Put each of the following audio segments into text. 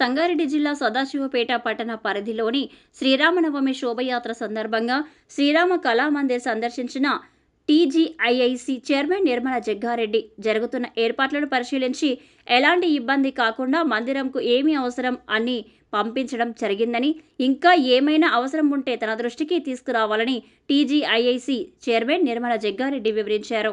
సంగారెడ్డి జిల్లా సదాశివపేట పట్టణ పరిధిలోని శ్రీరామనవమి శోభయాత్ర సందర్భంగా శ్రీరామ కళామందిర్ సందర్శించిన టీజీఐఐసి చైర్మన్ నిర్మల జగ్గారెడ్డి జరుగుతున్న ఏర్పాట్లను పరిశీలించి ఎలాంటి ఇబ్బంది కాకుండా మందిరంకు ఏమి అవసరం అని పంపించడం జరిగిందని ఇంకా ఏమైనా అవసరం ఉంటే తన దృష్టికి తీసుకురావాలని టీజీఐఐసి చైర్మన్ నిర్మల జగ్గారెడ్డి వివరించారు.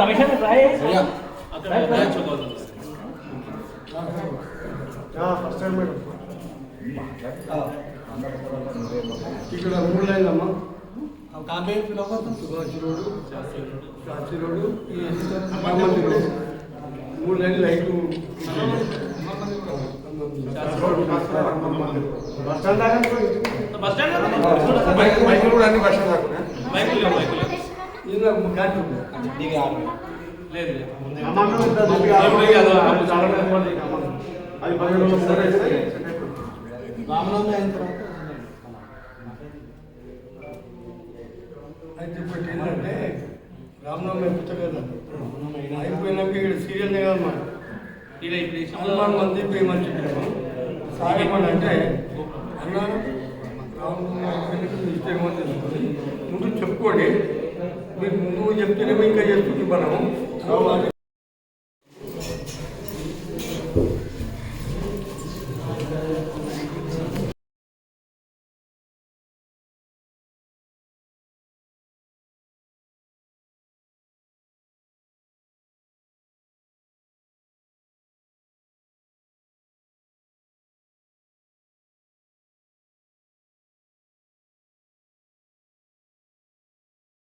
Ramesh first time madam. ఇక్కడ మూడు లైన్లు అమ్మా. సుభాష్ రోడ్డు శాస్త్రి రోడ్డు రామంది రోడ్డు మూడు లైన్లు లైట్లు bus stand bus stand mike మైకులు కూడా అన్ని బస్ స్టాండ్ లేదు లేదు. అమ్మాయి ఉంటుంది. మంది ఇక అమ్మాయి. అది పదిహేను రోజులు సరే అయితే ఇప్పుడు ఏంటంటే రామనవమి అయిపోతుంది కదా. అయిపోయినాక ఇక్కడ సీరియల్ కదమ్మా ఇక్కడ ఇప్పుడు హనుమాన్ మంది పేమెంట్ చెప్పాము సార్ ఏమనంటే అన్న రామనవమి అయిపోయినాక ఇష్టం ముందు చెప్పుకోండి. मी जब एम टी